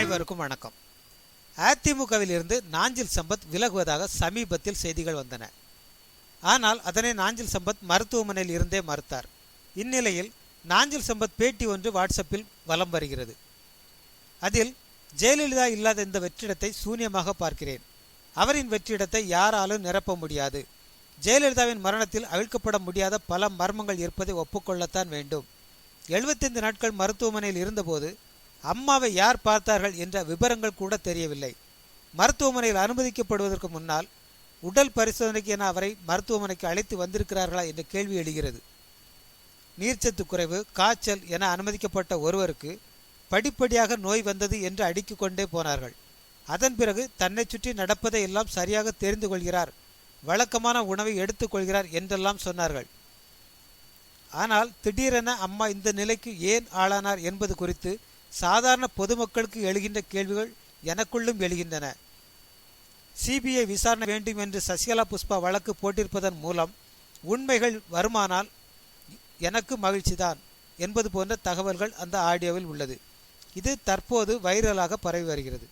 அனைவருக்கும் வணக்கம். அதிமுகவில் இருந்து நாஞ்சில் சம்பத் விலகுவதாக சமீபத்தில் செய்திகள் வந்தன. ஆனால் அதனை நாஞ்சில் சம்பத் மருத்துவமனையில் இருந்தே மறுத்தார். இந்நிலையில் நாஞ்சில் சம்பத் பேட்டி ஒன்று வாட்ஸ்அப்பில் வலம் வருகிறது. அதில் ஜெயலலிதா இல்லாத இந்த வெற்றிடத்தை சூன்யமாக பார்க்கிறேன். அவரின் வெற்றிடத்தை யாராலும் நிரப்ப முடியாது. ஜெயலலிதாவின் மரணத்தில் அவிழ்க்கப்பட முடியாத பல மர்மங்கள் இருப்பதை ஒப்புக்கொள்ளத்தான் வேண்டும். எழுபத்தைந்து நாட்கள் மருத்துவமனையில் இருந்தபோது அம்மாவை யார் பார்த்தார்கள் என்ற விவரங்கள் கூட தெரியவில்லை. மருத்துவமனையில் அனுமதிக்கப்படுவதற்கு முன்னால் உடல் பரிசோதனைக்கு என அவரை மருத்துவமனைக்கு அழைத்து வந்திருக்கிறார்களா என்ற கேள்வி எழுகிறது. நீர்ச்சத்து குறைவு காய்ச்சல் என அனுமதிக்கப்பட்ட ஒருவருக்கு படிப்படியாக நோய் வந்தது என்று அடுக்கிக் கொண்டே போனார்கள். அதன் பிறகு தன்னை சுற்றி நடப்பதை எல்லாம் சரியாக தெரிந்து கொள்கிறார் வழக்கமான உணவை எடுத்துக்கொள்கிறார் என்றெல்லாம் சொன்னார்கள். ஆனால் திடீரென அம்மா இந்த நிலைக்கு ஏன் ஆளானார் என்பது குறித்து சாதாரண பொதுமக்களுக்கு எழுகின்ற கேள்விகள் எனக்குள்ளும் எழுகின்றன. சிபிஐ விசாரணை வேண்டும் என்று சசிகலா புஷ்பா வழக்கு போட்டிருப்பதன் மூலம் உண்மைகள் வருமானால் எனக்கு மகிழ்ச்சிதான் என்பது போன்ற தகவல்கள் அந்த ஆடியோவில் உள்ளது. இது தற்போது வைரலாக பரவி வருகிறது.